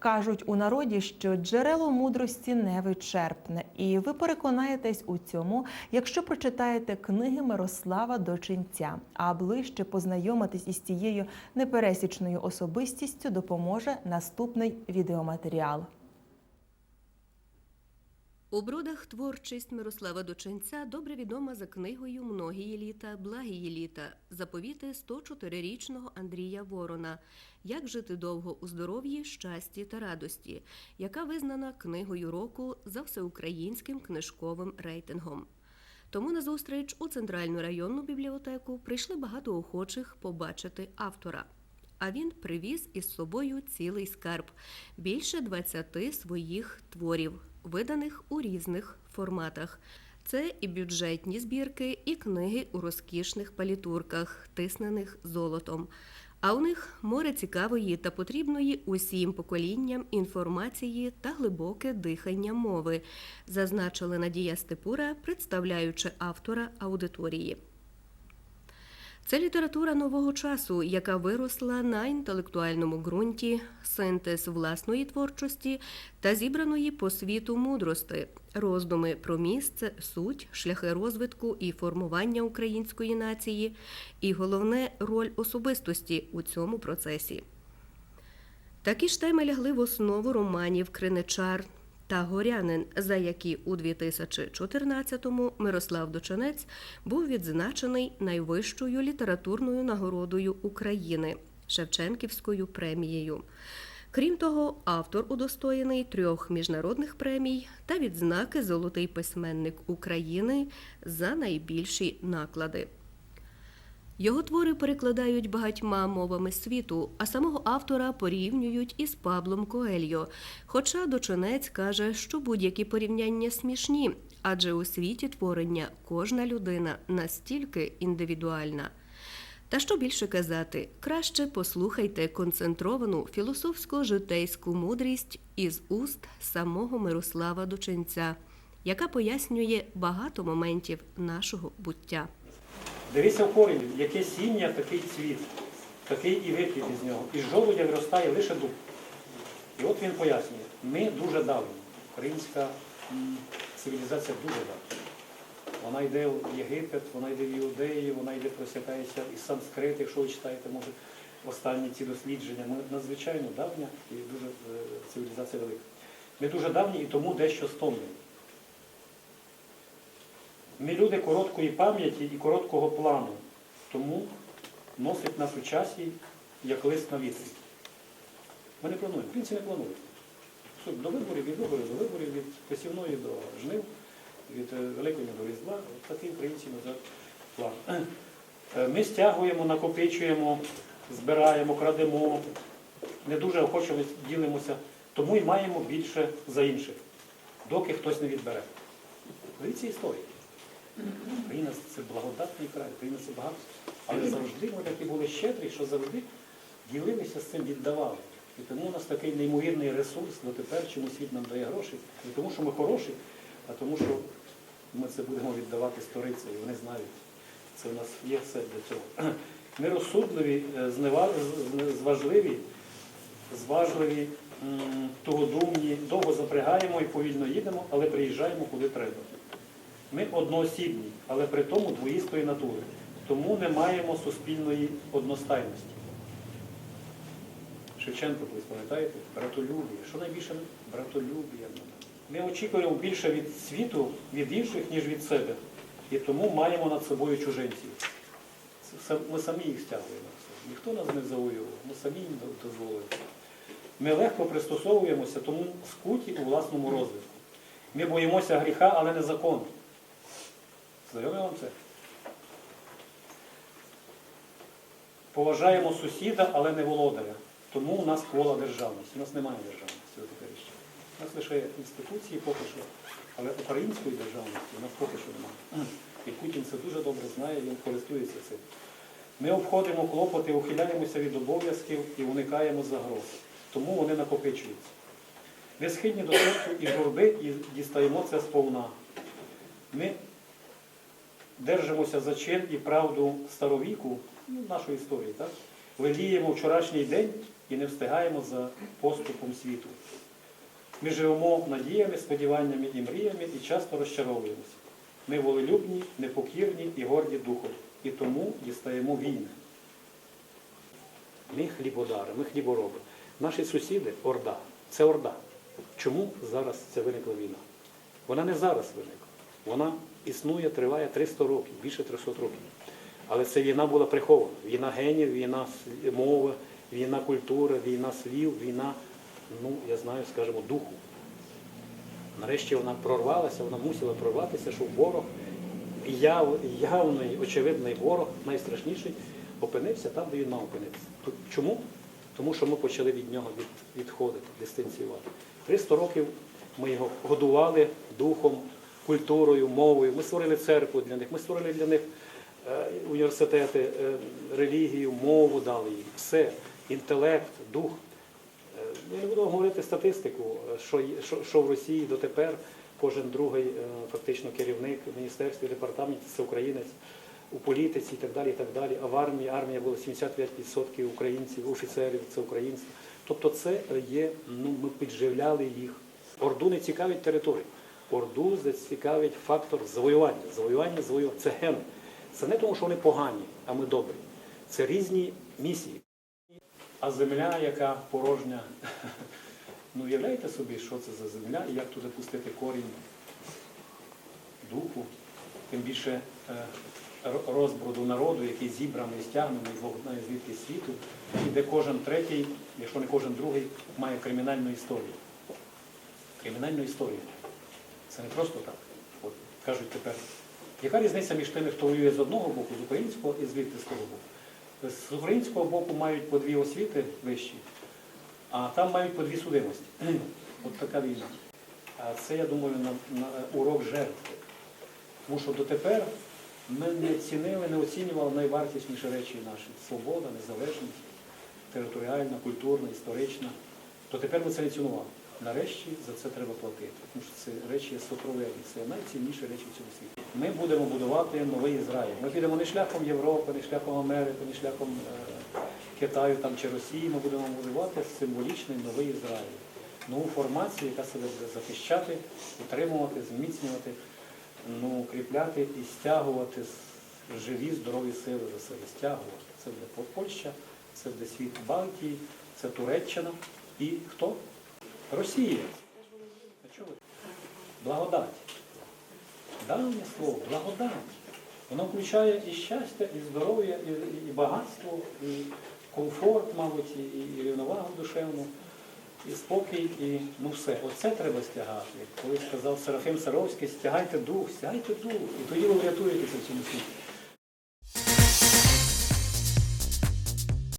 Кажуть у народі, що джерело мудрості не вичерпне, і ви переконаєтесь у цьому, якщо прочитаєте книги Мирослава Дочинця. А ближче познайомитись із цією непересічною особистістю допоможе наступний відеоматеріал. У бродах творчість Мирослава Доченця добре відома за книгою Многії літа, благії літа, заповіти 104-річного Андрія Ворона Як жити довго у здоров'ї, щасті та радості, яка визнана книгою року за всеукраїнським книжковим рейтингом. Тому на зустріч у центральну районну бібліотеку прийшли багато охочих побачити автора. А він привіз із собою цілий скарб більше 20 своїх творів, виданих у різних форматах. Це і бюджетні збірки, і книги у розкішних палітурках, тиснених золотом. А у них море цікавої та потрібної усім поколінням інформації та глибоке дихання мови, зазначила Надія Степура, представляючи автора аудиторії. Це література нового часу, яка виросла на інтелектуальному ґрунті, синтез власної творчості та зібраної по світу мудрости, роздуми про місце, суть, шляхи розвитку і формування української нації, і головне роль особистості у цьому процесі. Такі ж теми лягли в основу романів Криничар та Горянин, за які у 2014-му Мирослав Доченець був відзначений найвищою літературною нагородою України Шевченківською премією. Крім того, автор удостоєний трьох міжнародних премій та відзнаки Золотий письменник України за найбільші наклади. Його твори перекладають багатьма мовами світу, а самого автора порівнюють із Паблом Коельо. Хоча Дочинець каже, що будь-які порівняння смішні, адже у світі творення кожна людина настільки індивідуальна. Та що більше казати, краще послухайте концентровану філософсько-житейську мудрість із уст самого Мирослава Дочинця, яка пояснює багато моментів нашого буття. Дивися в корінь, яке сім'я, такий цвіт, такий і вихід із нього. Із жолудя виростає лише дуб. І от він пояснює, ми дуже давні. Українська цивілізація дуже давня. Вона йде в Єгипет, вона йде в Іудеї, вона йде просякається і санскрит, якщо ви читаєте, може, останні ці дослідження. Ми надзвичайно давня і дуже е, цивілізація велика. Ми дуже давні і тому дещо стомлені. Ми люди короткої пам'яті і короткого плану, тому носить нас у часі, як лист на вітрі. Ми не плануємо, в не плануємо. До виборів, від виборів, до виборів, від посівної до жнив, від е, Великодня до Різдва, такий українці назад план. Е, Ми стягуємо, накопичуємо, збираємо, крадемо, не дуже охоче ділимося, тому і маємо більше за інших, доки хтось не відбере. Дивіться історії. Україна це благодатний край, Україна це багато. Але завжди ми такі були щедрі, що завжди ділилися з цим, віддавали. І тому у нас такий неймовірний ресурс дотепер, чому світ нам дає гроші. Не тому, що ми хороші, а тому, що ми це будемо віддавати сторицею, і вони знають. Це в нас є все для цього. Ми розсудливі, е, зважливі, зважливі, тугодумні, довго запрягаємо і повільно їдемо, але приїжджаємо, куди треба. Ми одноосібні, але при тому двоїстої натури. Тому не маємо суспільної одностайності. Шевченко, колись пам'ятаєте, братолюбія. Що найбільше братолюбія? Ми очікуємо більше від світу, від інших, ніж від себе. І тому маємо над собою чужинців. Ми самі їх стягуємо. Ніхто нас не завоював, ми самі їм дозволили. Ми легко пристосовуємося, тому скуті у власному розвитку. Ми боїмося гріха, але не закону. Знайоме вам це? Поважаємо сусіда, але не володаря. Тому у нас квола державності. У нас немає державності у нас лише інституції поки що, але української державності у нас поки що немає. І Путін це дуже добре знає, він користується цим. Ми обходимо клопоти, ухиляємося від обов'язків і уникаємо загроз. Тому вони накопичуються. Ми схильні до сексу і журби і дістаємо це сповна. Ми держимося за чин і правду старовіку, ну, нашої історії, так? Леліємо вчорашній день і не встигаємо за поступом світу. Ми живемо надіями, сподіваннями і мріями і часто розчаровуємося. Ми волелюбні, непокірні і горді духом, і тому дістаємо війни. Ми хлібодари, ми хлібороби. Наші сусіди Орда. Це Орда. Чому зараз ця виникла війна? Вона не зараз виникла. Вона існує, триває 300 років, більше 300 років. Але ця війна була прихована. Війна генів, війна мови, війна культури, війна слів, війна, ну, я знаю, скажімо, духу. Нарешті вона прорвалася, вона мусила прорватися, щоб ворог, яв, явний, очевидний ворог, найстрашніший, опинився там, де він мав опинитися. Тут Чому? Тому що ми почали від нього від, відходити, дистанціювати. 300 років ми його годували духом, культурою, мовою. Ми створили церкву для них, ми створили для них е, університети, е, релігію, мову дали їм. Все, інтелект, дух. Е, Я не буду говорити статистику, що, що, в Росії дотепер кожен другий фактично керівник в міністерстві, департаменті це українець, у політиці і так далі. і так далі. А в армії армія було 75% українців, офіцерів це українці. Тобто це є, ну ми підживляли їх. Орду не цікавить територію. Орду зацікавить фактор завоювання. Завоювання, завоювання. Це ген. Це не тому, що вони погані, а ми добрі. Це різні місії. А земля, яка порожня, ну уявляєте собі, що це за земля і як туди пустити корінь духу, тим більше е, розброду народу, який зібраний, стягнений Бог знає звідки світу, і де кожен третій, якщо не кожен другий, має кримінальну історію. Кримінальну історію. Це не просто так. От кажуть тепер, яка різниця між тими, хто воює з одного боку, з українського і звідти з того боку? З українського боку мають по дві освіти вищі, а там мають по дві судимості. От така війна. А це, я думаю, на, на урок жертви. Тому що дотепер ми не цінили, не оцінювали найвартісніші речі наші свобода, незалежність, територіальна, культурна, історична. Дотепер ми це не цінували. Нарешті за це треба платити. Тому що це речі є сокровенні, це найцінніші речі в цьому світі. Ми будемо будувати новий Ізраїль. Ми підемо не шляхом Європи, не шляхом Америки, не шляхом е, Китаю там, чи Росії. Ми будемо будувати символічний новий Ізраїль. Нову формацію, яка себе буде захищати, утримувати, зміцнювати, ну, укріпляти і стягувати живі, здорові сили за себе. Стягувати. Це буде Польща, це буде світ Балтії, це Туреччина і хто? Росія. Благодать. Давнє слово, благодать. Воно включає і щастя, і здоров'я, і- і багатство, і комфорт, мабуть, і, і рівновагу душевну, і спокій, і ну все. Оце треба стягати. Коли сказав Серафим Саровський, стягайте дух, стягайте дух. І тоді ви врятуєтеся в цьому світі.